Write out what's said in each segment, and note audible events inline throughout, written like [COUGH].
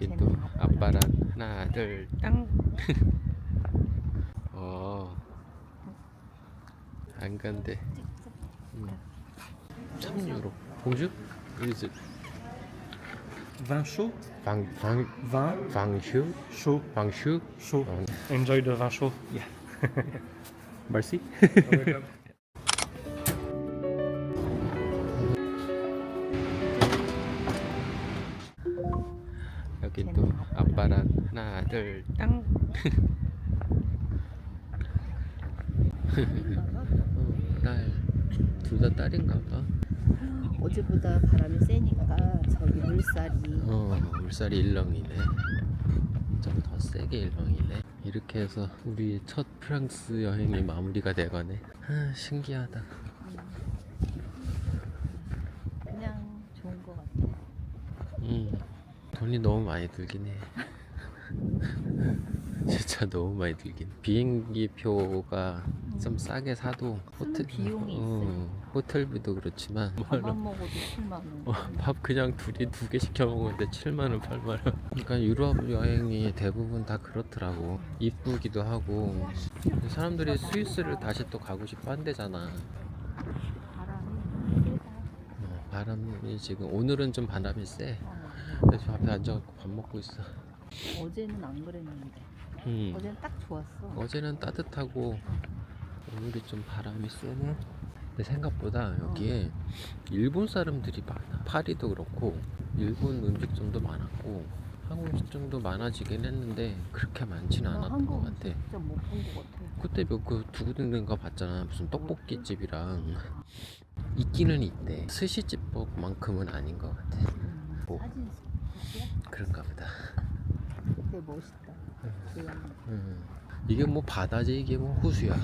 여기 또 아빠랑 하나 둘땅 어. 안 간대. 음. 3유로. 봉주? Chaud 방, 방, Vin 방슈? chaud. 방슈? Chaud. 어, Enjoy the vin chaud. merci. 하나 둘땅 딸둘 다 딸인가 봐. 어제보다 바람이 세니까 저기 물살이 어 물살이 일렁이네. 좀 더 세게 일렁이네. 이렇게 해서 우리 첫 프랑스 여행이 마무리가 되거네. 아, 신기하다. 그냥 좋은 것 같아. 음, 돈이 너무 많이 들긴 해. [LAUGHS] 진짜 너무 많이 들긴. 비행기 표가 좀 싸게 사도 쓰는 비용이 어, 호텔비도 그렇지만 밥만 먹어도 7만 원. 어, 밥 그냥 둘이 두 개 시켜 먹었는데 7만 원, 8만 원. 그러니까 유럽 여행이 대부분 다 그렇더라고. 이쁘기도 하고 사람들이 스위스를 다시 또 가고 싶어 한대잖아. 어, 바람이 지금 오늘은 좀 바람이 세. 어. 그래서 앞에 앉아갖고 밥 먹고 있어. 어제는 안 그랬는데. 음. 어제는 딱 좋았어. 어제는 따뜻하고 오늘이 좀 바람이 세네. 근데 생각보다 여기에 일본 사람들이 많아. 파리도 그렇고 일본 음식점도 많았고 한국 음식점도 많아지긴 했는데 그렇게 많지는 나 않았던 한국 것 같아. 진짜 못 본 것 같아. 그때 몇그 두구등등가 봤잖아. 무슨 떡볶이 집이랑 있기는 있대. 스시집만큼은 아닌 것 같아. 음, 뭐. 사진? 그런가 보다. 되게 멋있다. 음. 이게 뭐 바다지 이게 뭐 호수야.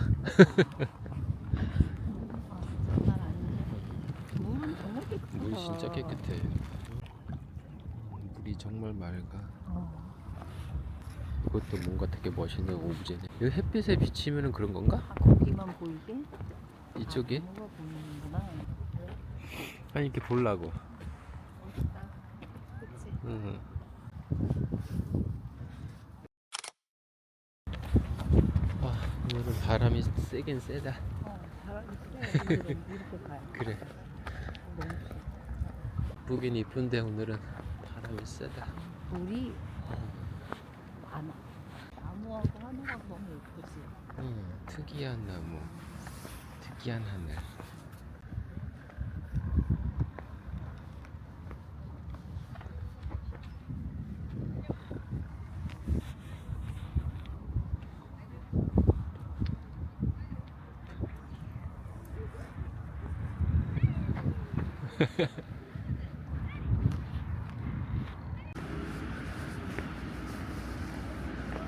물은 정말 깨끗하다. 물이 진짜 깨끗해. 물이 정말 맑아. 어. 이것도 뭔가 되게 멋있는 오브제네. 여기 햇빛에 비치면은 그런 건가? 아, 거기만 보이게? 이쪽에? 아, 뭐가 보이는구나. 아니 이렇게 보려고. 멋있다. 그치? 응. 와 오늘은 바람이 세긴 세다. 어, 바람이 세. 오늘은 이렇게 가요. 그래. 보긴 이쁜데 오늘은 바람이 세다. 물이 많아. 나무하고 하늘하고 너무 예쁘지. 응, 특이한 나무, 특이한 하늘.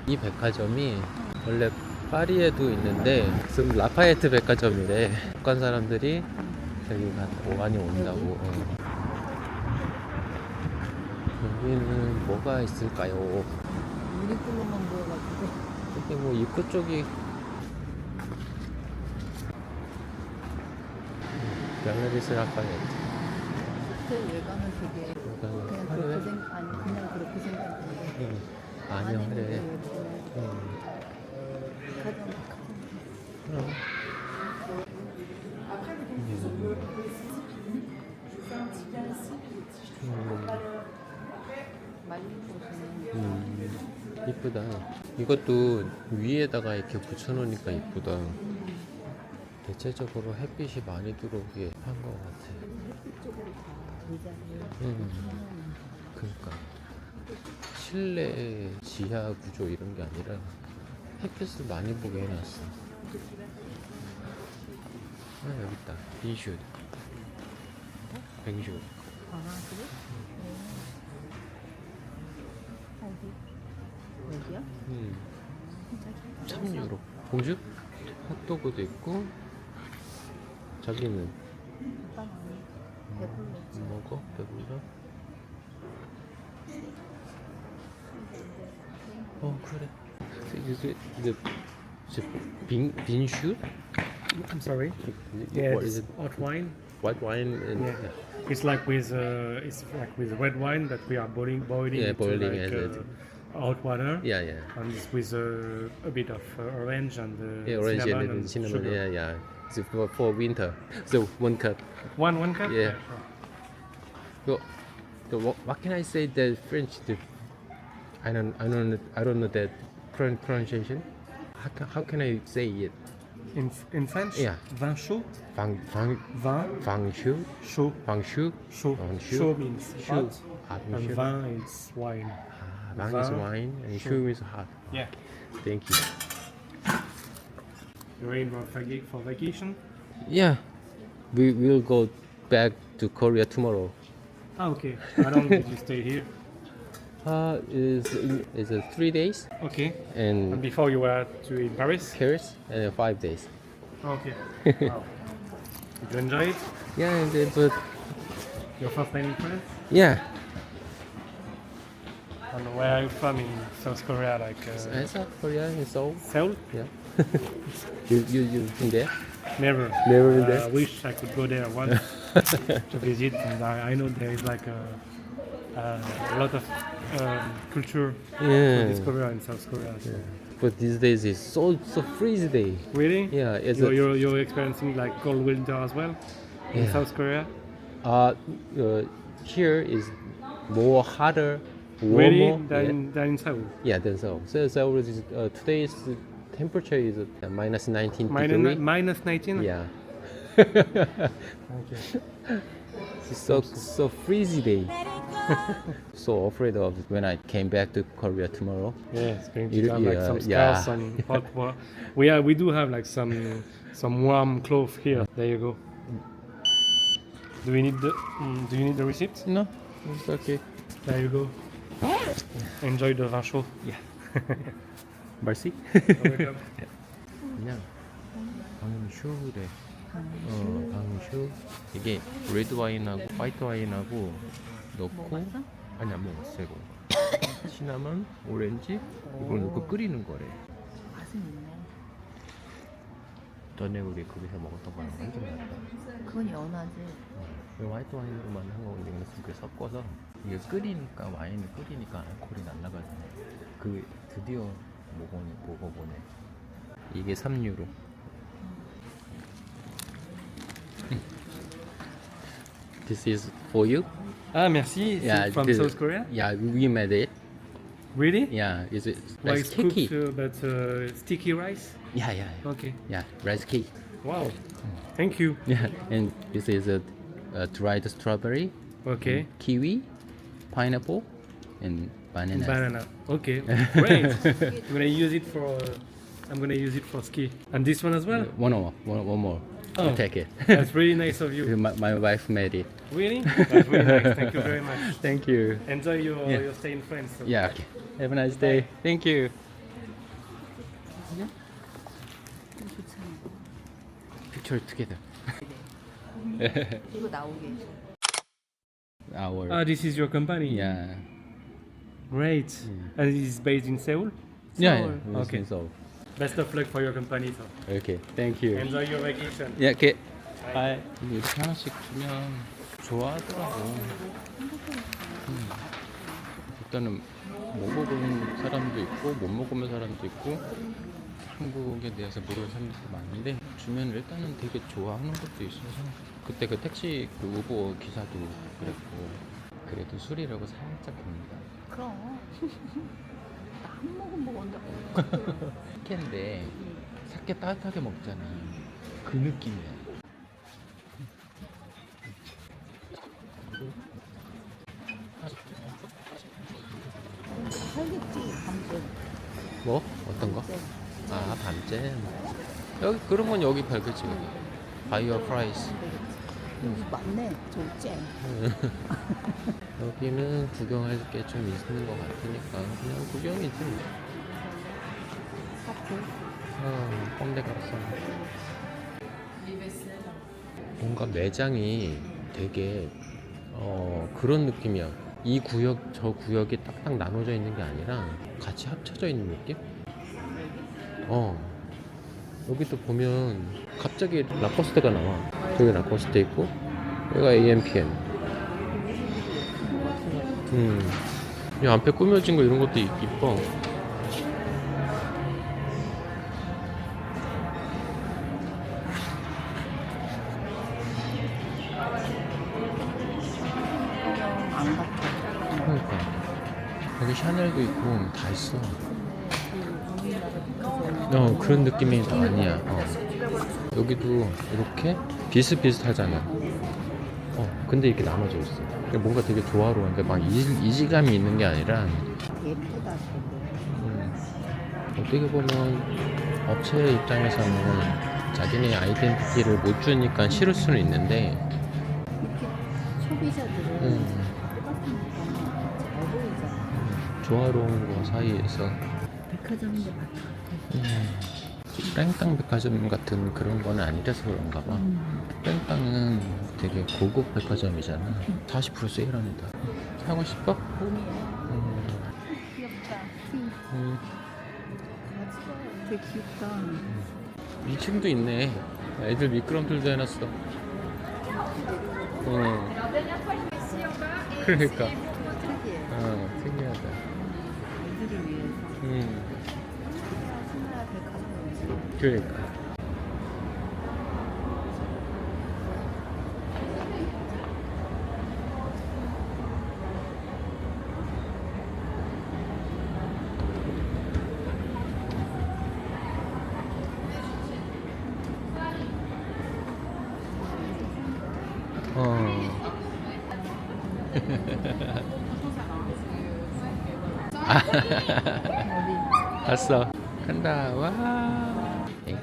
이 백화점이 원래 파리에도 있는데 지금 라파에트 백화점이래. 북한 사람들이 여기 가- 많이 온다고. 어. 여기는 뭐가 있을까요? 유니클로만 보여가지고. 여기 뭐 입구 쪽이 갤러리 스 라파에트. 호텔 외관은 되게 그냥? 그렇게 생 아니 그냥 그렇게 생겼는데. 응. 아니 안에는. 응. 가장 그럼. 음. 음, 이쁘다. 이것도 위에다가 이렇게 붙여놓으니까 이쁘다. 대체적으로 햇빛이 많이 들어오게 한 것 같아. 쪽으로 다 그러니까 실내 지하 구조 이런 게 아니라 햇빛을 많이 보게 해놨어. 아 여기 있다. 빈슈. 뱅슈. 아 그래? 어. 어디? 여기야? 음, 진짜 3유로. 봉주? 핫도그도 있고 배불렀지 먹어? 배불러? 어 그래 이게 이게 이제 빈 빈슈? I'm sorry. What Yeah, is it's it? hot wine. White wine and Yeah. It's like with uh, it's like with red wine that we are boiling boiling Yeah, into boiling like, as uh, hot water. Yeah, yeah. And it's with uh, a bit of uh, orange and uh, Yeah, orange cinnamon and and cinnamon. sugar. Yeah, yeah. For, for winter. So one cup. One one cup. Yeah. So, so what, what can I say that French? The, I don't, I don't, know- I don't know that pronunciation. How can, how can I say it? In in French. Yeah. Vin chaud. Vang, vang, Vin vang shu, chaud. vang shu, Chaud. Vin chaud. Chaud means hot. hot And vin is wine. Ah, vang is wine and shu. shu is hot. Yeah. Thank you. You're in for vacation. Yeah, we will go back to Korea tomorrow. Ah, okay. How long did you stay here? [LAUGHS] Uh, is is it three days Okay. And and before you were to in Paris. Paris and then five days. Okay. [LAUGHS] wow. Did you enjoy it? Yeah, and then, but Your first time in France? yeah, And where are you from in South Korea? Like uh, I South Korea in Seoul. Seoul? Yeah. You you you been there? Never. Never been Uh, there? I wish I could go there once [LAUGHS] to visit. And I, I know there is like a, a lot of um, culture to discover in South Korea. So. But these days it's so so freezing day. Really? Yeah, it's You're, you're, you're experiencing like cold winter as well in Yeah. South Korea? uh, uh here is more hotter, warmer. Really? Than, than in Seoul? yeah. yeah, than Seoul. So Seoul is uh, today's temperature is uh, minus 19 Minus, degree. minus 19? Yeah. Okay. It's [LAUGHS] so so freezing day. [LAUGHS] so afraid of when I came back to Korea tomorrow. Yeah, it's going to have like yeah, some yeah. some [LAUGHS] hot water. We are, we do have like some some warm clothes here. There you go. Do we need the mm, Do you need the receipt? No, it's okay. There you go. Enjoy the vin chaud. Merci. Welcome. 그냥 방슈래. 어, 방슈. 이게 레드 와인하고 화이트 와인하고 넣고? 아니 안 먹었어 이거. [COUGHS] 시나몬, 오렌지 이걸 넣고 끓이는 거래. 맛은 있네. 전에 우리 거기서 먹었던 거랑 완전 달라. 그건 연하지. 이 화이트 와인으로만 한 거인데 이거는 이렇게 섞어서 이게 끓이니까 와인을 끓이니까 알코올이 날라가잖아. 그 드디어 먹어보네. 먹어보네. 이게 3유로. This is for you. Ah, merci. It's Yeah, from this- South Korea. Yeah, we made it. Really? Yeah, is it Like rice it's cooked, cake? uh, but uh, sticky rice. Yeah, yeah, yeah. Okay. yeah, rice cake. Wow. Thank you. Yeah, [LAUGHS] and this is a, a dried strawberry, Okay. kiwi, pineapple, and banana. Banana. Okay. [LAUGHS] Great. I'm gonna use it for. I'm gonna use it for ski. And this one as well. One more. One, one more. Oh. I'll take it. That's really nice of you. [LAUGHS] my, my wife made it. Really? That's really nice. Thank you very much. [LAUGHS] Thank you. Enjoy your, yeah. your stay in France. So. Yeah. Okay. Have a nice day. Bye. Thank you. Picture together. Our. Ah, this is your company. Yeah. Great. And it is based in Seoul. Yeah. Seoul. yeah. Okay. So. Best of luck for your company. So. Okay. Thank you. Enjoy your vacation. 예, 오케이. 바이. 이렇게 하나씩 주면 좋아하더라고. 음. 일단은 먹어본 사람도 있고 못 먹어본 사람도 있고 한국에 대해서 모르는 사람들도 많은데 주면 일단은 되게 좋아하는 것도 있어서 그때 그 택시 그 우버 기사도 그랬고 그래도 술이라고 살짝 봅니다. 그럼. [LAUGHS] 나 한 모금 먹었는데. [LAUGHS] 사케인데 사케 따뜻하게 먹잖아. 그 느낌이야. 살겠지, 밤새. 뭐? 어떤 거? 아 밤잼 여기 그런 건 여기 팔겠지 바이어 프라이스 여기 맞네, 저 잼. [LAUGHS] 여기는 구경할 게 좀 있는 것 같으니까 그냥 구경이지. 어, 꼰대 갔어 뭔가 매장이 되게 어 그런 느낌이야 이 구역 저 구역이 딱딱 나눠져 있는 게 아니라 같이 합쳐져 있는 느낌? 어 여기도 보면 갑자기 라코스테가 나와 저기 라코스테 있고 여기가 AMPM 음. 이 앞에 꾸며진 거 이런 것도 이- 이뻐. 그러니까. 여기 샤넬도 있고 다 있어. 어 그런 느낌이 아니야. 어. 여기도 이렇게 비슷비슷하잖아. 어 근데 이렇게 나눠져 있어. 그러니까 뭔가 되게 조화로운데 막 이질, 이질감이 있는 게 아니라 예쁘다. 음, 어떻게 보면 업체 입장에서는 자기네 아이덴티티를 못 주니까 싫을 수는 있는데 이렇게 소비자들은 음, 똑같으니까 잘 보이잖아. 조화로운 거 사이에서 백화점인데 많다. 음, 땡땅 백화점 같은 그런 거는 아니라서 그런가 봐. 음. 땡땅은 되게 고급 백화점이잖아. 40% 세일하는다. 사고 싶어? 음, 귀엽다. 핑. 음, 되게 귀엽다. 2층도 있네. 애들 미끄럼틀도 해놨어. 어. 그러니까. 그러니까. 어. 어디? [LAUGHS] [LAUGHS] 봤어. 간다. 와.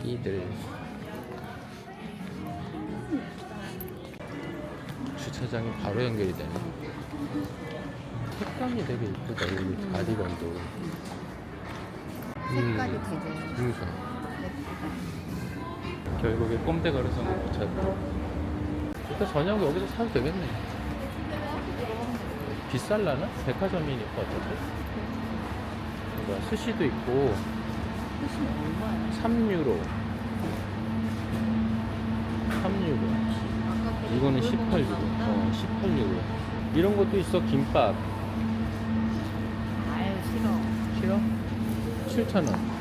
애기들. 주차장이 바로 연결이 되네. 색감이 되게 이쁘다. 여기 가디건도. 색깔이 음, 되게 그러니까. 예쁘다. 결국에 꼼대 걸어서 못 찾고. 일단 저녁 여기서 사도 되겠네. 비쌀라나? 백화점이니까 어차피. 뭐야, 스시도 있고? 3유로. 3유로. 아까 이거는 18유로. 어, 18유로. 이런 것도 있어, 김밥. 아유 싫어. 싫어? 7,000원.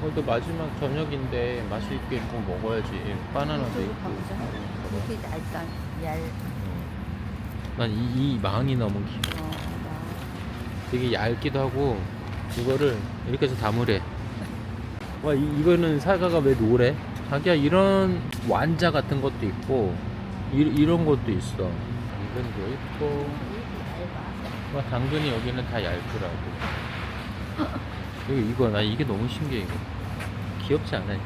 그것도 마지막 저녁인데 맛있게 뭐 먹어야지. 바나나도 있고. 이렇게 얇다. 얇. 난 이, 이 망이 너무 길어. 어, 되게 얇기도 하고 이거를 이렇게 해서 담으래. [LAUGHS] 와 이, 이거는 사과가 왜 노래? 자기야 이런 완자 같은 것도 있고 이, 이런 것도 있어. 당근도 있고. 와 당근이 여기는 다 얇더라고. [LAUGHS] 이거 이거 나 이게 너무 신기해 이거. 귀엽지 않아 이거?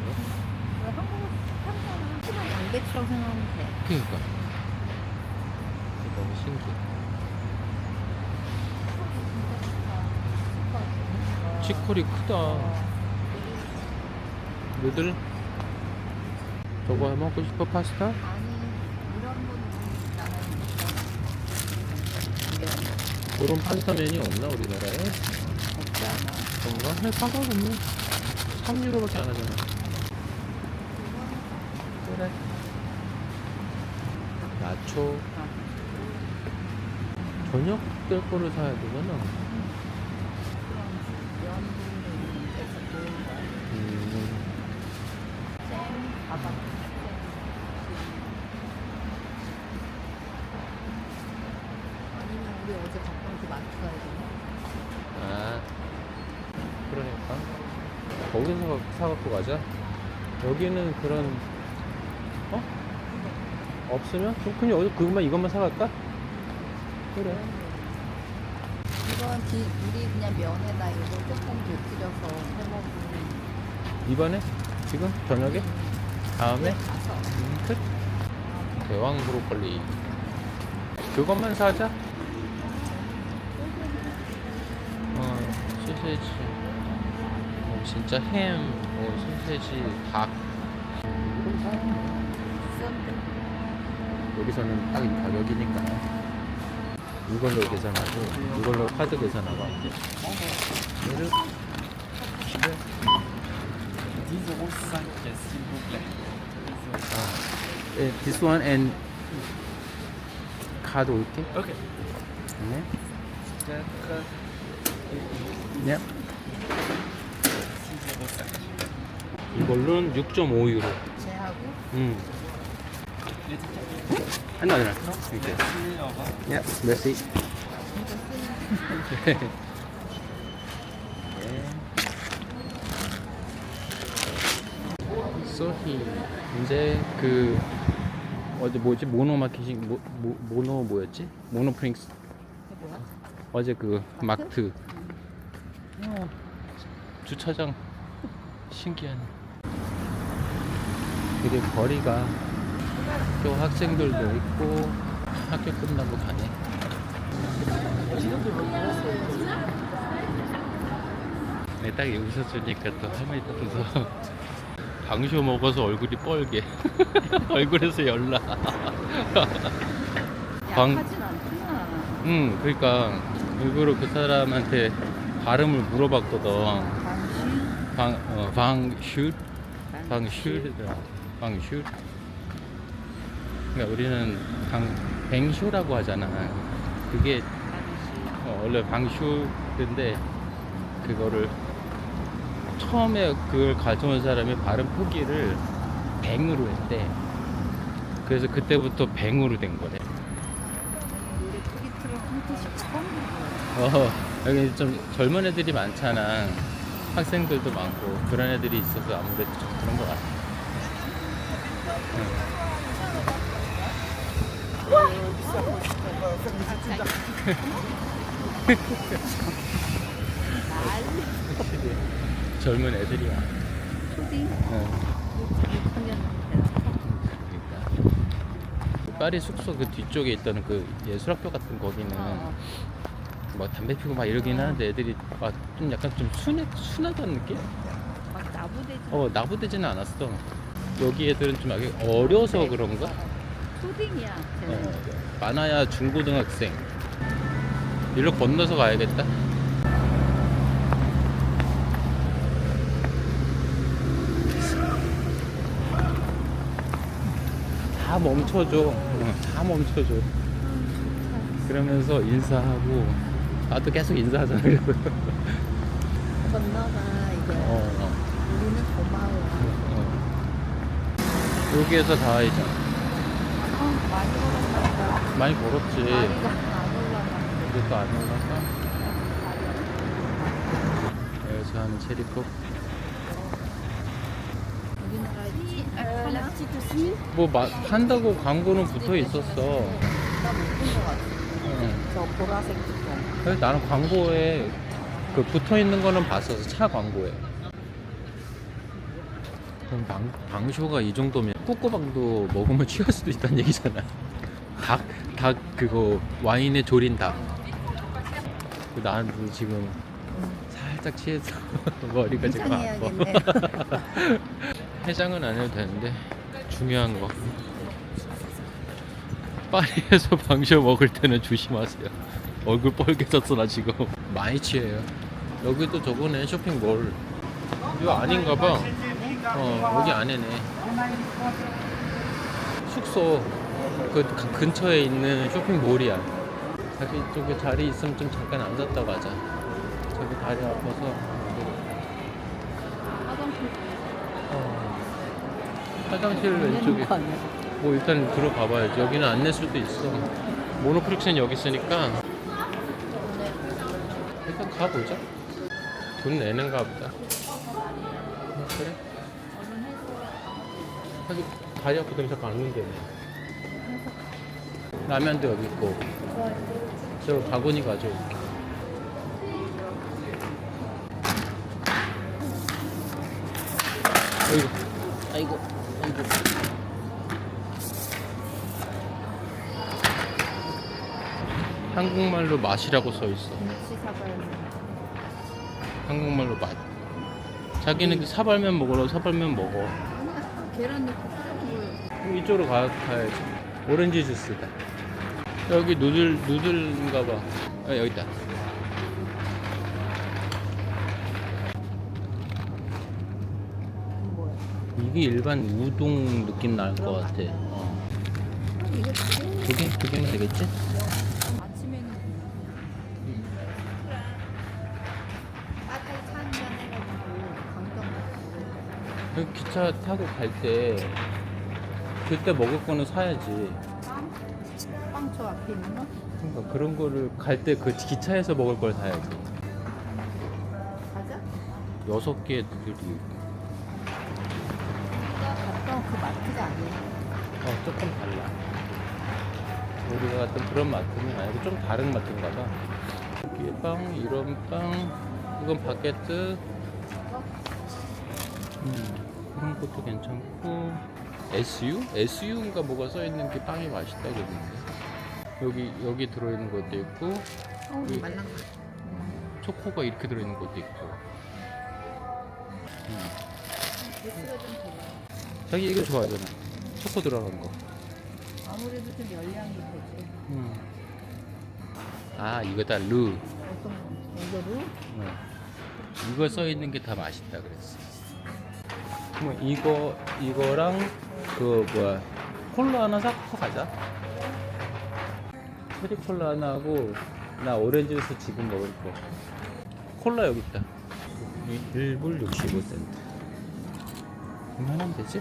왜 한국은 항상 친한 양배추라고 생각하면 돼. 그니까. 너무 신기해 치콜이 크다. 누들? 저거 해 먹고 싶어 파스타? 그런 파스타 메뉴 없나 우리나라에? 그런가? 해 사과 없네. 3유로밖에 안 하잖아. 그래. 나초. 저녁 될 거를 사야 되잖아 잼, 바닥. 아니면 우리 어제 갔던 그 마트 가야 되나? 아 그러니까 거기서 사- 사갖고 가자 여기는 그런 어? 없으면? 그럼 그냥 어디 그것만 이것만 사갈까? 그래 이건 기, 우리 그냥 면에다 이거 조금 곁들여서 해먹으면 이번에? 지금? 저녁에? 다음에? 끝? 대왕 브로콜리 그것만 사자 어 소세지 어, 진짜 햄 어, 소세지 닭 여기서는 딱 이 가격이니까 이걸로 계산하고 이걸로 카드 계산하고 10 euros 5 pièces, s'il vous plaît. 아, 예, this one and 카드 올게. Ok. 네. 4, 네. 605. 이걸로는 6.5 유로. 제하고 음. 하나 하나. 이렇게. Merci. 네. 메 소히 이제 그 어제 뭐지? 모노 마케팅 모, 모, 모노 뭐였지? 모노 프링스? 어제 그 마트. 어. 주차장. 신기하네. 되게 거리가 또 학생들도 있고 학교 끝나고 가네. 네, 딱 여기서 주니까 또 할머니 따라서 방쇼 먹어서 얼굴이 뻘게. [LAUGHS] 얼굴에서 열나. [LAUGHS] 방- 약하진 않구나. 응 그러니까 일부러 그 사람한테 발음을 물어봤거든. 방, 어, 방슈? 방슈르다 방슈? 그러니까 우리는 방 뱅슈라고 하잖아. 그게. 어, 원래 방슈인데 그거를 처음에 그걸 가져온 사람이 발음 포기를 뱅으로 했대. 그래서 그때부터 뱅으로 된 거래. 어, 여기 좀 젊은 애들이 많잖아. 학생들도 많고 그런 애들이 있어서 아무래도 좀 그런 것 같아 [LAUGHS] [LAUGHS] 젊은 애들이 많아 초딩 어. 6학년 그러니까 파리 숙소 그 뒤쪽에 있던 그 예술학교 같은 거기는 어. 뭐 담배 피고 막 이러긴 하는데 애들이 막 좀 약간 좀 순해, 순하다는 느낌? 막 나부대지. 어 나부되지는 않았어 여기 애들은 좀 아직 어려서 그런가? 초딩이야. 어, 많아야 중고등학생 일로 건너서 가야겠다 다 멈춰줘 어, 다 멈춰줘 그러면서 인사하고 나도 계속 인사하잖아 그래서 건너가 이게 어, 어, 우리는 고마워. 어. 여기에서 다 하이잖아 어, 많이 걸었나 보다. 많이 걸었지 다리가 안 올라가는데. 이제 또안 올라가 여기서 하는 체리콕? 뭐 마, 한다고 광고는 붙어 있었어. 나못본것 같아. 응. 저 보라색 뚜껑. 그래서 나는 광고에 그 붙어 있는 거는 봤어서 차 광고에. 그럼 방, 방쇼가 이 정도면 꾸꾸방도 먹으면 취할 수도 있다는 얘기잖아. 닭, 닭 그거 와인에 졸인 닭. 그 나는 지금 살짝 취해서 [LAUGHS] 머리가 지금 아파. [LAUGHS] 해장은 안 해도 되는데 중요한 거. 파리에서 [LAUGHS] 방쇼 먹을 때는 조심하세요. 얼굴 뻘개졌어 나 지금. 많이 취해요. 여기도 저거네 쇼핑몰. 이거 아닌가 봐 어 여기 안에네. 숙소. 그 가- 근처에 있는 쇼핑몰이야. 자기 쪽에 자리 있으면 좀 잠깐 앉았다 가자. 저기 다리 아파서 화장실 어. 화장실 왼쪽에. 거 아니야? 뭐 일단 들어가 봐야지. 여기는 안 낼 수도 있어. 모노프릭스는 여기 있으니까. 일단 가보자. 돈 내는가 보다. 어, 그래? 사실 다리 아프다면 자꾸 안 는데 라면도 여기 있고. 저 바구니 가져올게. 아이고 아이고 한국말로 맛이라고 써 있어. 한국말로 맛. 자기는 사발면 먹으러 사발면 먹어. 계란 넣고 끓여물. 이쪽으로 가, 가야지. 오렌지 주스다. 여기 누들 누들인가 봐. 아, 여기 있다. 뭐야? 이게 일반 우동 느낌 날 것 같아. 어. 두 개? 두 개면 되겠지? 그 기차 타고 갈 때 그때 먹을 거는 사야지. 빵? 빵저 앞에 있는 거? 그러니까 그런 거를 갈 때 그 기차에서 먹을 걸 사야지. 가자 여섯 개 들이 우리가 갔던 그 마트가 아니야 어 조금 달라. 우리가 갔던 그런 마트는 아니고 좀 다른 마트인가 봐. 여기 빵, 이런 빵, 이건 바게트. 음, 그런 것도 괜찮고. SU? SU인가 뭐가 써 있는 게 빵이 맛있다 그랬는데. 여기 여기 들어있는 것도 있고 어 이- 말랑 초코가 이렇게 들어있는 것도 있고. 음. 자기 이거 좋아하잖아. 초코 들어간 거. 아무래도 좀 열량이 되지 음. 아 이거다 루. 어떤 거? 이거로? 어. 이거 써 있는 게 다 맛있다 그랬어. 뭐 이거 이거랑 그 뭐야 콜라 하나 사고 가자. 체리 콜라 하나 하고 나 오렌지 주스 지금 먹을 거. 콜라 여기 있다. 1불 65센트. 얼마나 되지?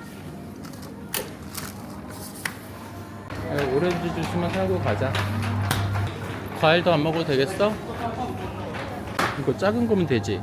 아, 오렌지 주스만 사고 가자. 과일도 안 먹어도 되겠어? 이거 작은 거면 되지.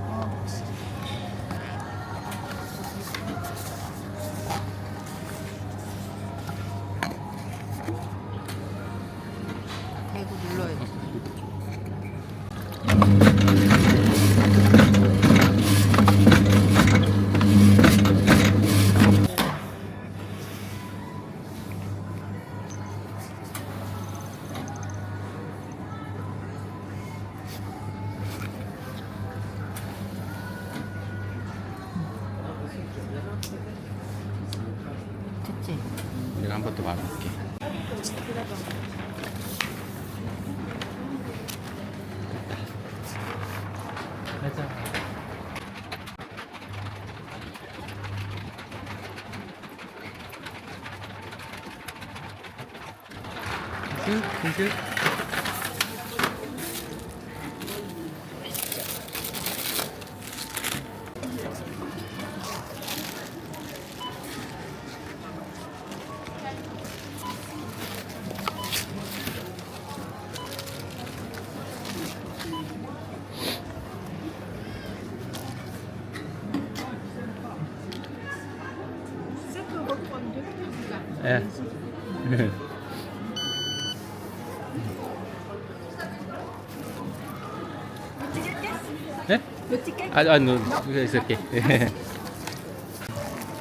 아, 아, no, it's okay.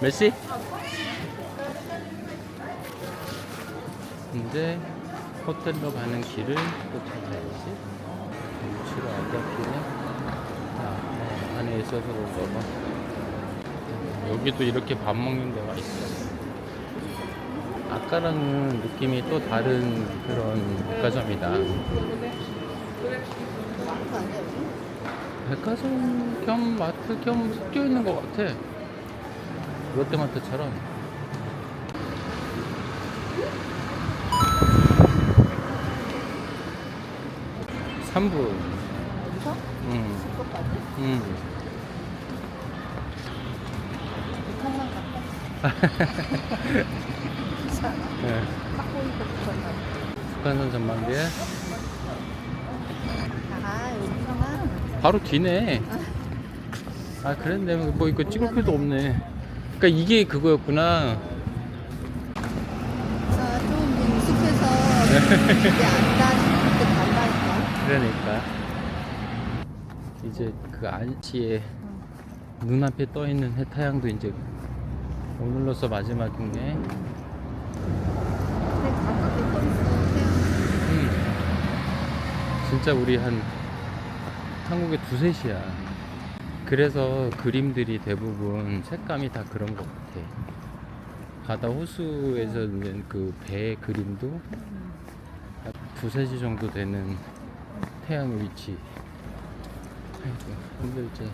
메시? 이제 호텔로 가는 길을 또 찾아야지. 위치가 안 잡히네. 아, 어, 안에 있어서 그런가 봐. 여기도 이렇게 밥 먹는 데가 있어. 아까랑은 느낌이 또 다른 그런 백화점이다. 백화점 겸 마트 겸 섞여 있는 것 같아. 롯데마트처럼. 삼분 여기서? 응? 응. 북한만 갔다 [LAUGHS] 네. 딱 보니까 북한만 북한산 전망대 아 여기구나 바로 뒤네. 아 그랬네. 뭐 이거 찍을 필요도 없네. 그러니까 이게 그거였구나. 자좀 익숙해서 싶을 때 간다니까 그러니까 이제 그 안시에 눈앞에 떠 있는 해타양도 이제 오늘로서 마지막이네. 근데 가깝게 떠 있어 태양 음. 진짜 우리 한 한국에 두세 시야. 그래서 그림들이 대부분 색감이 다 그런 것 같아. 바다 호수에서 있는 그배 그림도 한 두세 시 정도 되는 태양 위치. 아이고, 이제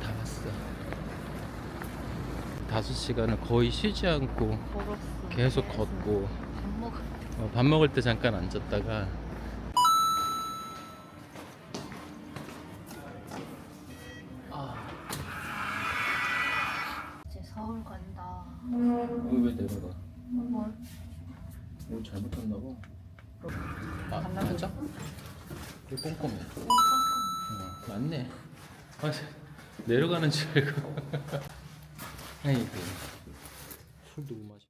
다 왔어. 다섯 시간을 거의 쉬지 않고 걸었어 계속 걷고 밥 어, 밥 먹을 때 잠깐 앉았다가 왜 내려가? 뭘? 뭐 잘못했나 봐. 아, 맞아? 이거 꼼꼼해. 어, 맞네. 아, 내려가는 줄 알고. [LAUGHS] 아이고. 술도 못 마셔.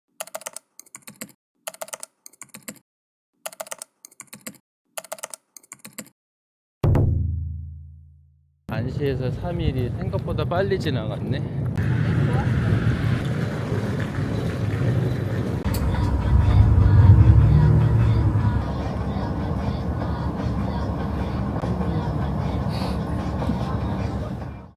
안시에서 3일이 생각보다 빨리 지나갔네.